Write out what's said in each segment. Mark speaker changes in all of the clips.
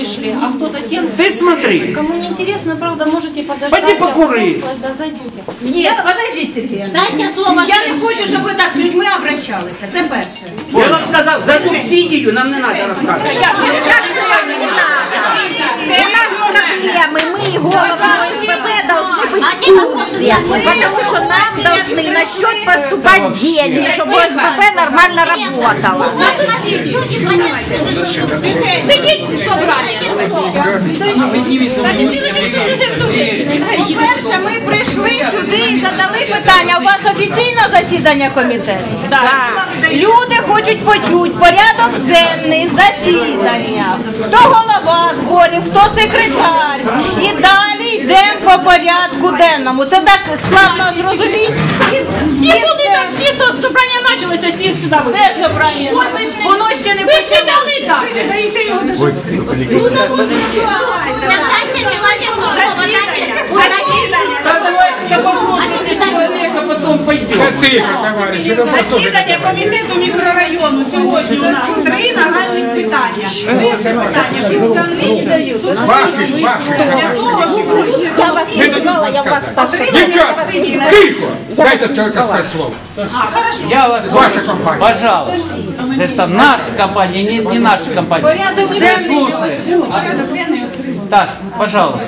Speaker 1: вышли, а кто-то тем...
Speaker 2: Ты смотри.
Speaker 1: Кому не интересно, правда, можете подождать.
Speaker 2: Пойди покури.
Speaker 1: а потом, когда зайдете.
Speaker 3: Ні, подождіть, Сергій.
Speaker 4: Дайте слово
Speaker 3: Я не
Speaker 4: женщине.
Speaker 3: хочу, щоб ви так з людьми обращалися. Це перше.
Speaker 2: Я вам сказав, за субсидію нам не треба розказувати.
Speaker 5: У нас проблемы, мы голову ОСББ должны быть курсе, потому что нам должны на счет поступать деньги, чтобы ОСББ нормально работало.
Speaker 3: По-перше, ми і задали питання. У вас офіційне засідання комітету? Люди хочуть почути порядок денний засідання. Хто голова зборів, хто секретар. І далі йдемо по порядку денному. Це так складно зрозуміти.
Speaker 1: Всі були там, всі со- собрання почалися, всі сюди вийшли.
Speaker 3: Де собрання? Воно ще не
Speaker 1: Ви ще
Speaker 3: почалося.
Speaker 1: дали так.
Speaker 4: Дайте человеку слово, дайте.
Speaker 2: Та давайте послухайте чоловіка, потім пойдемо.
Speaker 6: Тихо, товариші, ну
Speaker 7: Засідання комітету мікрорайону сьогодні у нас три нагальних питання. Перше питання, що встановлені
Speaker 6: Ваші ж, ваші.
Speaker 7: для того, щоб
Speaker 5: Я вас не знала, я вас старше.
Speaker 6: Дівчата, тихо! Дайте чоловіка сказати слово.
Speaker 2: Я вас
Speaker 6: Ваша
Speaker 2: прошу,
Speaker 6: компанія.
Speaker 2: пожалуйста. Это наша компания, не, не наша компания.
Speaker 3: Порядок
Speaker 2: Вы
Speaker 3: денний.
Speaker 2: слушаете. Так, пожалуйста.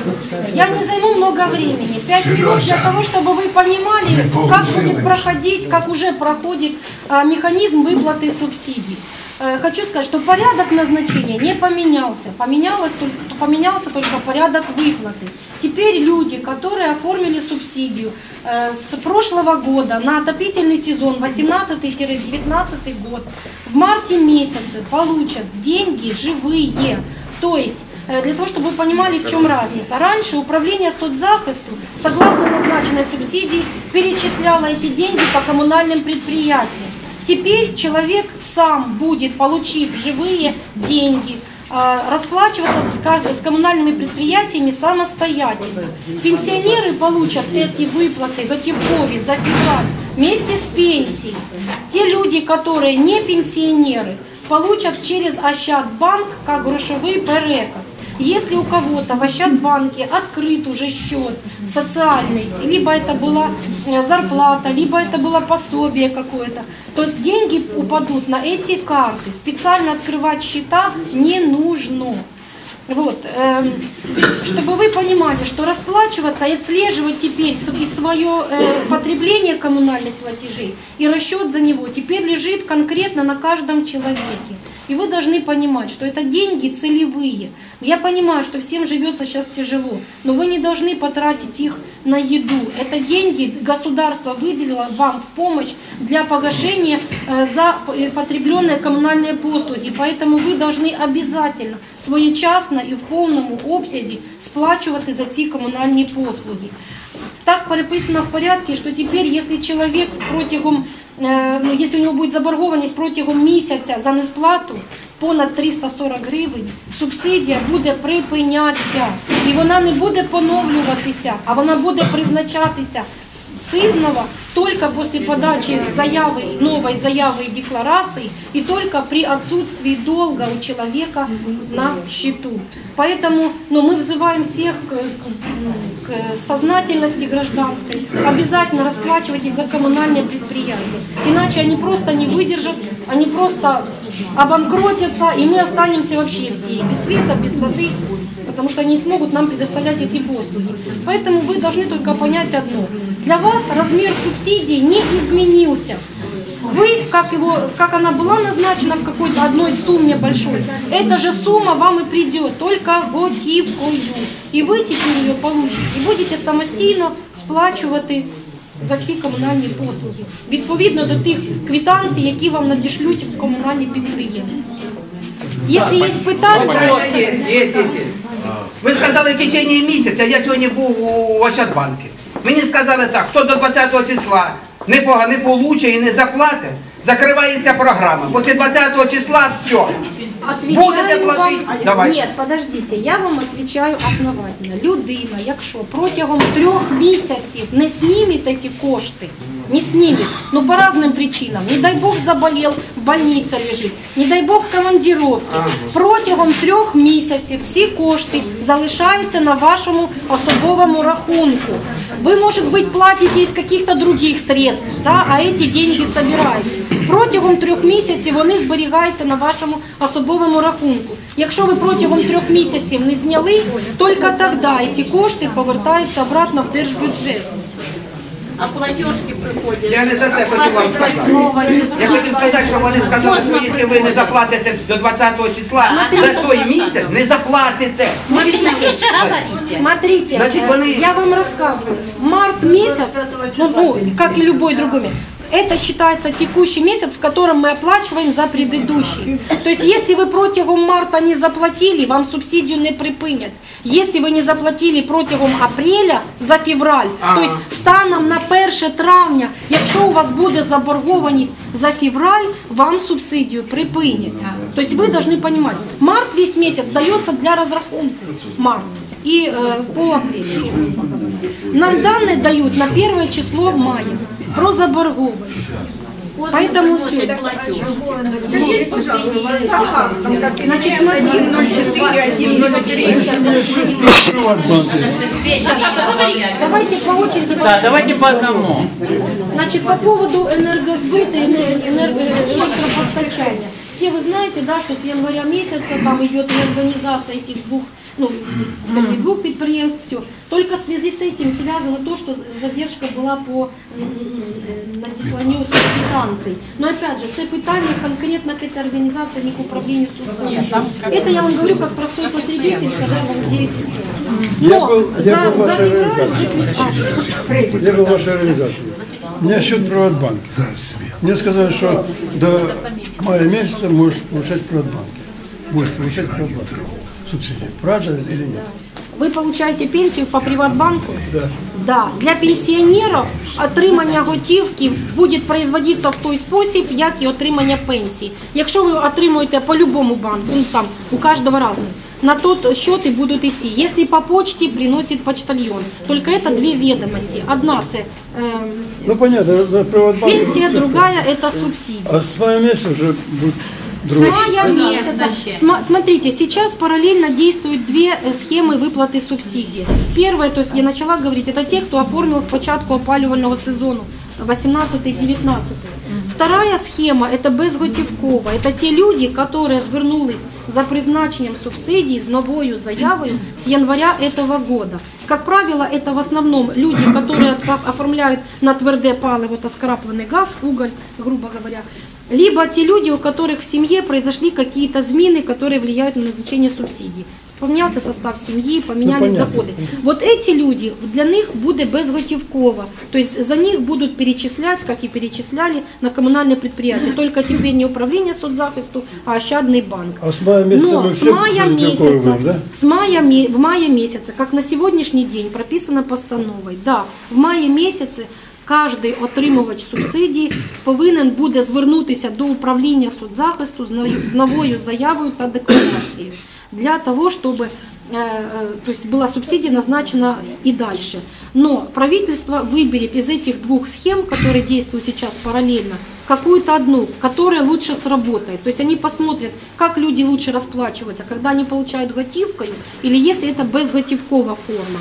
Speaker 1: Я не займу много времени. Пять минут для того, чтобы вы понимали, как будет проходить, как уже проходит а, механизм выплаты субсидий. Э, Хочу сказать, что порядок назначения не поменялся. Поменялось только, поменялся только порядок выплаты. Теперь люди, которые оформили субсидию э, с прошлого года на отопительный сезон 18-19 год, в марте месяце получат деньги живые. То есть Для того, чтобы вы понимали, в чем разница. Раньше управление соцзахисту, согласно назначенной субсидии, перечисляло эти деньги по коммунальным предприятиям. Теперь человек сам будет, получив живые деньги, э, расплачиваться с коммунальными предприятиями самостоятельно. Пенсионеры получат эти выплаты готовые за февраль вместе с пенсией. Те люди, которые не пенсионеры, получат через Ощадбанк как грошовый переказ. Если у кого-то в Ощадбанке открыт уже счет социальный, либо это была э, зарплата, либо это было пособие какое-то, то деньги упадут на эти карты. Специально открывать счета не нужно. Вот, эм, чтобы вы понимали, что расплачиваться и отслеживать теперь и свое э, потребление коммунальных платежей и расчет за него теперь лежит конкретно на каждом человеке. И вы должны понимать, что это деньги целевые. Я понимаю, что всем живется сейчас тяжело, но вы не должны потратить их на еду. Это деньги государство выделило вам в помощь для погашения э, за э, потребленные коммунальные послуги. Поэтому вы должны обязательно своєчасно і в повному обсязі сплачувати за ці комунальні послуги. Так переписано в порядке, что теперь, если человек протягом, э, ну, якщо у нього буде заборгованість протягом місяця за несплату понад 340 гривень, субсидія буде припинятися. І вона не буде поновлюватися, а вона буде призначатися с- сызнова только после подачи заявы, новой заявы и декларации и только при отсутствии долга у человека на счету. Поэтому ну, мы взываем всех к, к- сознательности гражданской. Обязательно расплачивайтесь за коммунальные предприятия. Иначе они просто не выдержат, они просто обанкротятся, и мы останемся вообще все без света, без воды, потому что они не смогут нам предоставлять эти послуги. Поэтому вы должны только понять одно. Для вас размер субсидий не изменился. Вы, как, его, как она была назначена в какой-то одной сумме большой, эта же сумма вам и придет, только готівкою. І ви тепер її получите і будете самостійно сплачувати за всі комунальні послуги, відповідно до тих квитанцій, які вам надішлють в комунальні підприємства. Якщо є питання,
Speaker 2: Є, є, є, є. Ви сказали в течение місяця, я сьогодні був у Ощадбанку. Мені сказали так, хто до 20 числа не, не получить і не заплатить, закривається програма. Після 20 числа все. Будете
Speaker 1: вам,
Speaker 2: платити? Давай.
Speaker 1: Ні, подождите, я вам відповідаю основательно. Людина, якщо протягом трьох місяців не знімете ці кошти, не снимет, но по разным причинам. Не дай Бог заболел, в больнице лежить, не дай Бог командировки. Протягом трьох місяців ці кошти залишаються на вашому особовому рахунку. Вы, может быть, платите из каких-то других средств, да, а эти деньги собираете. Протягом трьох місяців вони зберігаються на вашому особовому рахунку. Якщо ви протягом трьох місяців не зняли, тільки тоді ці кошти повертаються обратно в держбюджет.
Speaker 4: А платежки приходять.
Speaker 2: Я не за це хочу вам сказати. Я хочу сказати, що вони сказали, що якщо ви не заплатите до 20 числа, за той місяць не заплатите.
Speaker 4: Говорите.
Speaker 1: Смотрите,
Speaker 2: Значит, вони-
Speaker 1: я вам рассказываю. Март месяц, ну, ну, как и любой другой месяц, это считается текущий месяц, в котором мы оплачиваем за предыдущий. То есть, если вы протягом марта не заплатили, вам субсидию не припинять. Если вы не заплатили протягом апреля за февраль,
Speaker 2: Ага.
Speaker 1: то есть станом на 1 травня, якщо у вас буде заборгованість за февраль, вам субсидію припинять. То есть вы должны понимать, март весь месяц дается для разрахунка. Март и э, по апрелю. Нам данные дают на первое число мая про заборгованность. Поэтому все. Значит, смотрите. Давайте по очереди.
Speaker 8: Да, давайте по одному.
Speaker 1: Значит, по поводу энергосбыта и электропостачания. Все вы знаете, да, что с января месяца там идет реорганизация этих двух, ну, вернее, двух предприятий, все. Только в связи с этим связано то, что задержка была по надісланню квитанций. Но опять же, це питання конкретно к этой организации, не к управлению соцсетями. Это я вам говорю как простой потребитель, когда я ситуацией.
Speaker 9: Я
Speaker 1: Но
Speaker 9: был- я
Speaker 1: за,
Speaker 9: был
Speaker 1: за уже-
Speaker 9: Я был в вашей организации. У меня счет Приватбанк. Мне сказали, что до мая месяца можешь получать Приватбанк. Можешь получать Приватбанк Субсидии. Правда или нет?
Speaker 1: Ви получаєте пенсію по Приватбанку?
Speaker 9: Да.
Speaker 1: Да. Для пенсіонерів отримання готівки буде производитися в той спосіб, як і отримання пенсії. Якщо ви отримуєте по любому банку, ну там у кожного разний, на тот счет и будут идти. Если по почте приносит почтальон. Только это две ведомости. Одна це эм,
Speaker 9: Ну понятно, на Приватбанк.
Speaker 1: пенсия, другая это субсидия.
Speaker 9: А с мая месяца уже будет
Speaker 1: С мая месяца. Смотрите, сейчас параллельно действуют две э, схемы выплаты субсидий. Первая, то есть я начала говорить, это те, кто оформил с початку опалювального сезону 18-19. Вторая схема – это безготівкова. Это те люди, которые звернулись за призначенням субсидий з новою заявою с января этого года. Как правило, это в основном люди, которые оформляют на твердое палево, это скрапленный газ, уголь, грубо говоря, либо те люди, у которых в семье произошли какие-то змины, которые влияют на назначение субсидий. Поменялся состав семьи, поменялись
Speaker 9: понятно.
Speaker 1: доходы. Вот эти люди, для них будет безготівково. То есть за них будут перечислять, как и перечисляли на коммунальные предприятия. Только теперь не управление соцзахисту, а Ощадный банк.
Speaker 9: А с мая месяца
Speaker 1: Но
Speaker 9: мы
Speaker 1: с
Speaker 9: все
Speaker 1: мая
Speaker 9: безготовковые
Speaker 1: месяца,
Speaker 9: будем, да?
Speaker 1: с мая, ме- в мае месяце, как на сегодняшний день прописано постановой, да, в мае місяці кожний отримувач субсидії повинен буде звернутися до управління соцзахисту з ною- з новою заявою та декларацією для того, чтобы э, э, то есть была субсидия назначена и дальше. Но правительство выберет из этих двух схем, которые действуют сейчас параллельно, какую-то одну, которая лучше сработает. То есть они посмотрят, как люди лучше расплачиваются, когда они получают готивкою или если это безготивковая форма.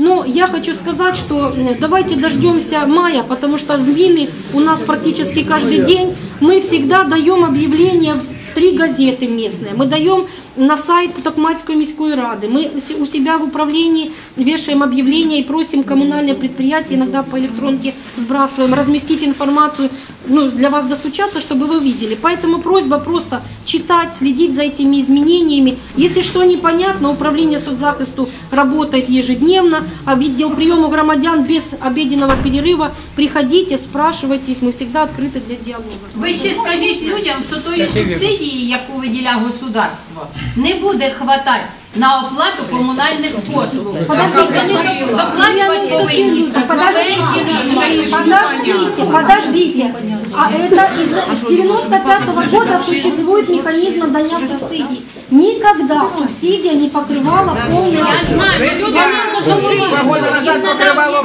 Speaker 1: Но я хочу сказать, что давайте дождемся мая, потому что змины у нас практически каждый день. Мы всегда даем объявления в три газеты местные. Мы даем на сайт Токмацкой міської ради. Мы у себя в управлении вешаем объявления и просим коммунальные предприятия, иногда по электронке сбрасываем, разместить информацию, ну, для вас достучаться, чтобы вы видели. Поэтому просьба просто читать, следить за этими изменениями. Если что непонятно, управление соцзахисту работает ежедневно, а відділ прийому громадян без обеденного перерыва. Приходите, спрашивайте, мы всегда открыты для диалога.
Speaker 10: Ви ще скажіть людям, що тої субсидії, яку виділяє государство, не буде хватати на оплату комунальних послуг.
Speaker 1: Подождите,
Speaker 10: Доплачувати повинні
Speaker 1: Подождите, подождите, подождите. А это из, с 95 года существует механизм надания субсидий. Никогда субсидия не покрывала полный
Speaker 10: Я знаю, люди не
Speaker 2: Два года назад покривало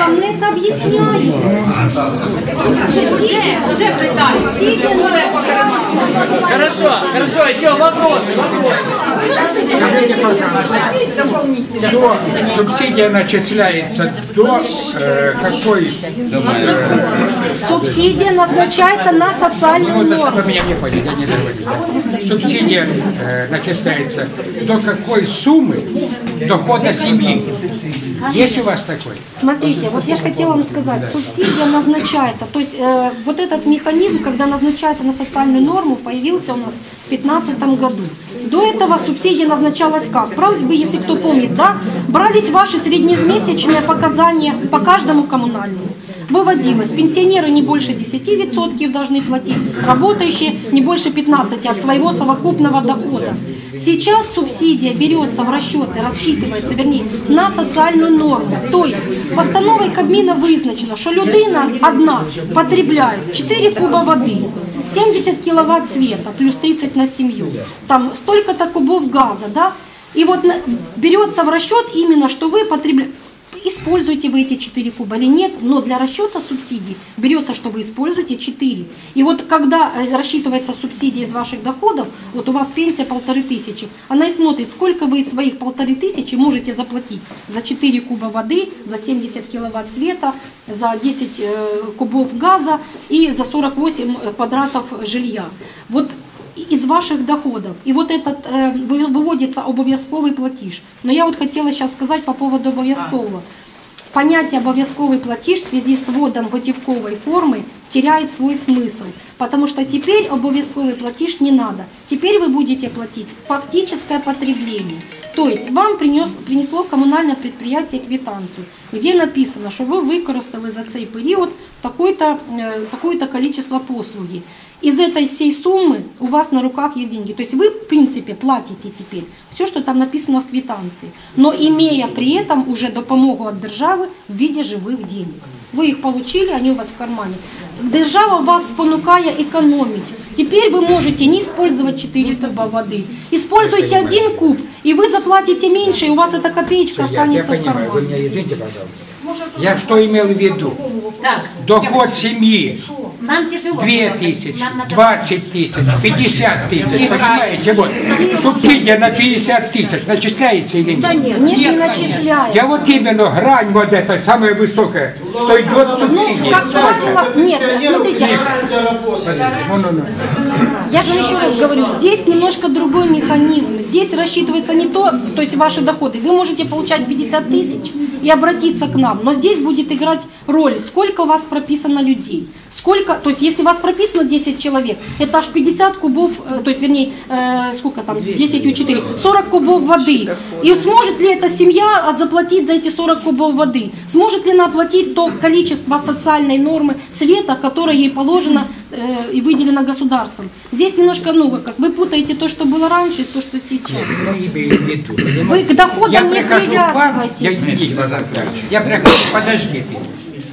Speaker 1: а мне это объясняют.
Speaker 10: Уже, уже питають.
Speaker 8: Хорошо, хорошо, еще вопросы, вопросы.
Speaker 6: До субсидия начисляется до э, какой...
Speaker 1: Субсидия назначается на социальную
Speaker 6: Ну,
Speaker 1: норму.
Speaker 6: чтобы меня не поняли, я не говорю. Субсидия э, начисляется до какой суммы дохода семьи? Есть у вас такой?
Speaker 1: Смотрите, вот я же хотела вам сказать, субсидия назначается, то есть э, вот этот механизм, когда назначается на социальную норму, появился у нас в 2015 году. До этого субсидия назначалась как? Брал- Вы, если кто помнит, да, брались ваши среднемесячные показания по каждому коммунальному. Выводилось, пенсионеры не больше 10% должны платить, работающие не больше 15% от своего совокупного дохода. Сейчас субсидия берется в расчеты, рассчитывается, вернее, на социальную норму. То есть постановой Кабміна визначено, що людина одна потребляє 4 куба води, 70 киловатт света, плюс 30 на семью, там столько-то кубов газа, да, и вот берется в расчет именно, что вы потребляете, используете вы эти 4 куба или нет, но для расчета субсидий берется, что вы используете 4. И вот когда э, рассчитывается субсидия из ваших доходов, вот у вас пенсия полторы тысячи, она и смотрит, сколько вы из своих полторы тысячи можете заплатить за 4 куба воды, за 70 киловатт света, за 10 э, кубов газа и за 48 квадратов жилья. Вот из ваших доходов. И вот этот э, вы- выводится обов'язковый платеж. Но я вот хотела сейчас сказать по поводу обов'язкового. Понятие обов'язковый платеж в связи с вводом готовковой формы теряет свой смысл. Потому что теперь обов'язковый платеж не надо. Теперь вы будете платить фактическое потребление. То есть вам принес, принесло коммунальное предприятие квитанцию, где написано, що ви використали за цей період такое-то е, такое-то количество послуги. Из этой всей суммы у вас на руках есть деньги. То есть вы, в принципе, платите теперь все, что там написано в квитанции, но имея при этом уже допомогу от державы в виде живых денег. Вы их получили, они у вас в кармане. Держава вас спонукая экономить. Теперь вы можете не использовать 4 куба воды. Используйте один куб, и вы заплатите меньше, и у вас эта копеечка
Speaker 6: Я, я
Speaker 1: останется в
Speaker 6: понимаю, вы
Speaker 1: кармане.
Speaker 6: меня извините, пожалуйста. Я что имел в виду?
Speaker 4: Так,
Speaker 6: Доход семьи
Speaker 4: нам тяжело.
Speaker 6: 2 тысячи,
Speaker 4: Нам надо
Speaker 6: 20 тысяч, 50 тысяч, понимаете? Вот, субсидия на 50 тысяч начисляется или нет?
Speaker 1: Нет, не начисляется.
Speaker 6: Я вот именно грань вот эта самая высокая, что идет
Speaker 1: Ну,
Speaker 6: субсидия.
Speaker 1: как правило, нет, смотрите,
Speaker 6: ну, ну.
Speaker 1: Я же еще раз говорю, здесь немножко другой механизм. Здесь рассчитывается не то, то есть ваши доходы. Вы можете получать 50 тысяч и обратиться к нам, но здесь будет играть роль, сколько у вас прописано людей. Сколько, то есть если у вас прописано 10 человек, это аж 50 кубов, э, то есть вернее, э, сколько там, 10 у 4, 40 кубов воды. И сможет ли эта семья заплатить за эти 40 кубов воды? Сможет ли она оплатить то количество социальной нормы света, которое ей положено э, и выделено государством? Здесь немножко, ну, как вы путаете то, что было раньше, и то, что сейчас. Вы к доходам
Speaker 6: Я
Speaker 1: не
Speaker 6: прихожу к вам, я извините, я прихожу, подождите,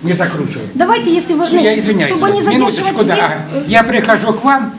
Speaker 6: не закручивай.
Speaker 1: Давайте, если вы, ну,
Speaker 6: я извиняюсь,
Speaker 1: чтобы не задерживать
Speaker 6: минуточку, да.
Speaker 1: всех,
Speaker 6: Ага. Я прихожу к вам,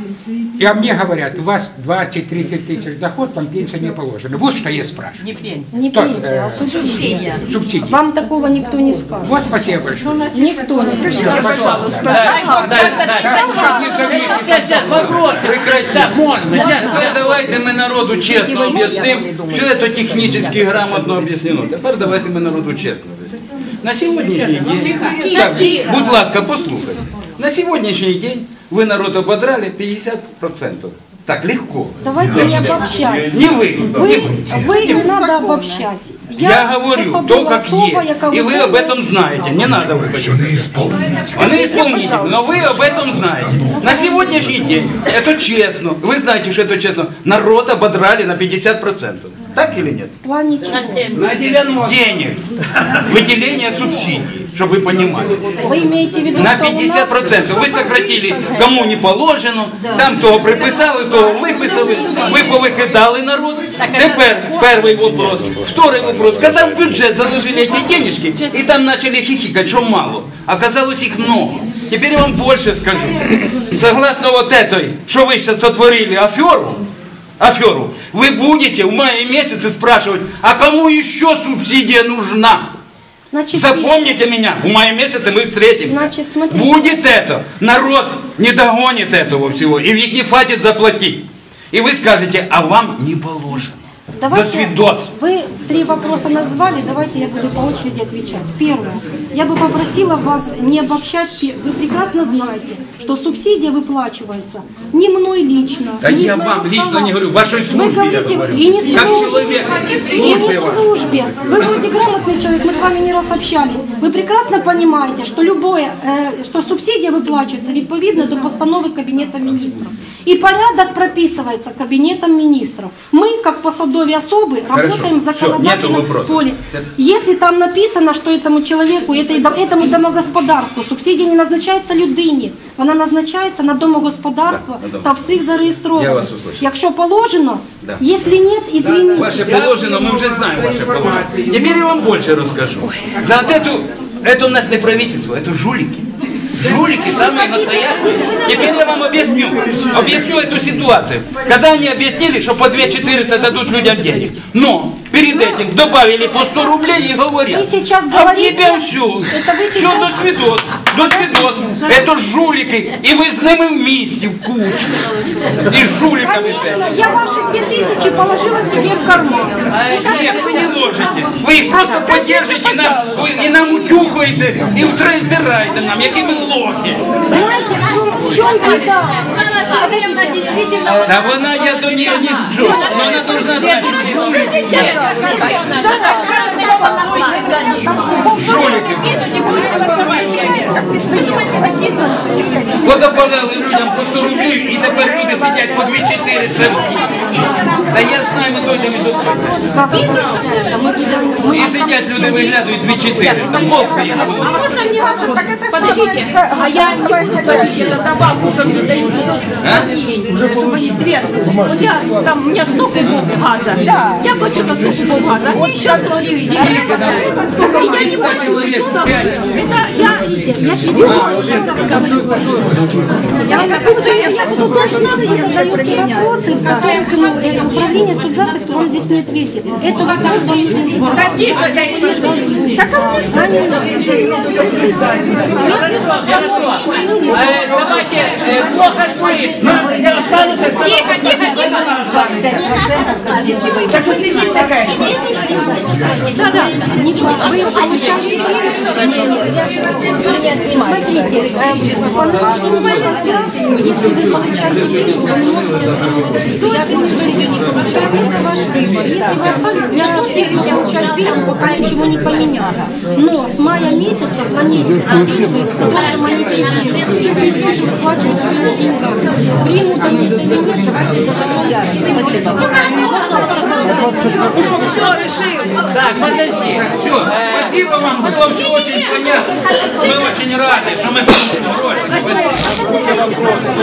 Speaker 6: и а мне говорят, у вас 20-30 тысяч доход, вам пенсия не положена. Вот что я спрашиваю.
Speaker 8: Не пенсия.
Speaker 1: не
Speaker 6: Кто,
Speaker 1: пенсия, а
Speaker 6: э,
Speaker 1: субсидия.
Speaker 6: Субсидии.
Speaker 1: Вам такого никто не скажет.
Speaker 6: Вот спасибо большое.
Speaker 1: Никто не скажет.
Speaker 8: Пожалуйста. Дальше, дальше, дальше. Сейчас, сейчас, вопросы. Так, можно, сейчас.
Speaker 11: Тепер давайте ми народу чесно об'яснимо. Все це технічно грамотно об'яснено. Тепер давайте ми народу чесно об'яснимо. На сьогоднішній день, так, будь ласка, послухайте. На сьогоднішній день ви народ ободрали 50%. Так, легко.
Speaker 1: Давайте не обобщать.
Speaker 11: Не вы.
Speaker 1: Вы,
Speaker 11: не
Speaker 1: вы не надо обобщать.
Speaker 11: Я говорю то, как
Speaker 1: особа,
Speaker 11: есть. И вы об этом знаете. Не надо выходить. Они исполнители, но вы об этом знаете. На сегодняшний день, это честно, вы знаете, что это честно, народ ободрали на 50%. Так или нет?
Speaker 1: В плане чего?
Speaker 2: На 90.
Speaker 11: Денег. Выделение субсидий, чтобы вы понимали.
Speaker 1: Вы имеете в виду,
Speaker 11: На
Speaker 1: что у нас-
Speaker 11: 50%. Ви сократили, кому не положено, там того приписали, того виписали, ви повикидали народ. Тепер перший вопрос. Второй вопрос. Когда в бюджет заложили эти денежки, и там начали хихикать, что мало. Оказалось их много. Теперь я вам больше скажу. Согласно вот этой, что вы сейчас сотворили аферу, аферу, вы будете в мае месяце спрашивать, а кому еще субсидия нужна?
Speaker 1: Значит,
Speaker 11: Запомните меня, в мае месяце мы встретимся.
Speaker 1: Значит, смотрите.
Speaker 11: Будет это, народ не догонит этого всего, и их не хватит заплатить. И вы скажете, а вам не положено. До свидос.
Speaker 1: Вы три вопроса назвали, давайте я буду по очереди отвечать. Первое. Я бы попросила вас не обобщать. Вы прекрасно знаете, что субсидия выплачивается не мной лично.
Speaker 11: Да
Speaker 1: не
Speaker 11: я вам лично
Speaker 1: стола.
Speaker 11: не говорю, вашей
Speaker 1: Вы
Speaker 11: службе я
Speaker 1: говорите,
Speaker 11: говорю.
Speaker 1: и не
Speaker 11: Как
Speaker 1: службе,
Speaker 11: человек,
Speaker 1: и не
Speaker 11: службе
Speaker 1: службе. Вы вроде грамотный человек, мы с вами не раз общались. Вы прекрасно понимаете, что любое, э, что субсидия выплачивается відповідно до постанови Кабинета министров. И порядок прописывается Кабинетом министров. Мы, как посадовые особы, работаем в
Speaker 11: всё, нету
Speaker 1: законодательном
Speaker 11: вопросов.
Speaker 1: поле. Если там написано, что этому человеку, этой, этому домогосподарству субсидия не назначається людині, вона назначається на домогосподарство
Speaker 11: Да, на дом.
Speaker 1: та всіх зареєстровано.
Speaker 11: Я вас услышал.
Speaker 1: Якщо положено,
Speaker 11: Да.
Speaker 1: якщо нет, извините.
Speaker 11: Ваше положено, мы уже знаем ваше положено. Теперь я вам больше расскажу. За вот эту, это у нас не правительство, это жулики. Жулики самые настоящие. Теперь я вам объясню. Объясню эту ситуацию. Когда они объяснили, что по 2 400 дадут людям денег. Но перед этим добавили по 100 рублей и говорят.
Speaker 1: Вы сейчас
Speaker 11: а в
Speaker 1: говорите-
Speaker 11: тебя все.
Speaker 1: Это вы
Speaker 11: Все
Speaker 1: сейчас-
Speaker 11: до свидос. До свидос. Это жулики. И вы с ними вместе в кучу. И с жуликами с
Speaker 1: Конечно,
Speaker 11: этими.
Speaker 1: я ваши 2000 положила себе в карман.
Speaker 11: Нет, вы не ложите. Вы их просто поддержите нам, вы- и нам утюхаете, и втираете нам, якими лохи.
Speaker 1: Знаете, в чем, в чем беда? Подождите, действительно.
Speaker 11: Да вона, я до нее не джу, но она должна знать. Жулики. Подобавляли людям по 100 рублів, і тепер люди сидять по 2400. Та я знаю, ми дойдемо і до І сидять люди, виглядають 2400. Мовка їх буде.
Speaker 3: Можно мне Подождите, а я не буду платить эту добавку, что мне дают чтобы они сверху. Вот я, там, у меня 100 кубов газа. Я плачу на 100 кубов газа, они еще 100 гривен. И я не плачу.
Speaker 11: человек, пять.
Speaker 3: Это я,
Speaker 1: Я, получается, я буду должна, вы задаете вопросы, в которых ну, э, управление судзахисту вам здесь не ответит. Это вопрос Так а
Speaker 8: Э, Давайте, э, плохо слышно.
Speaker 3: Тихо, тихо, тихо.
Speaker 2: Так вот сидит такая.
Speaker 1: Не вы получаете Смотрите, э, по нашему законодательству, если вы получаете деньги, вы не можете я думаю, что если не получаете, это ваш выбор. Если вы остались тех, кто получает пенсию, пока ничего не поменялось. Но с мая месяца планируется выплаты ваши монетизируют. И пусть тоже выплачивают деньгами. Примут они или нет, давайте
Speaker 8: Так, подожди.
Speaker 11: Все, спасибо вам, было все очень понятно. Мы очень рады, что мы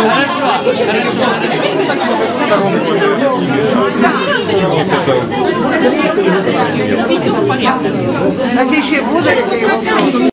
Speaker 8: Хорошо, хорошо, хорошо.
Speaker 2: Так еще буде,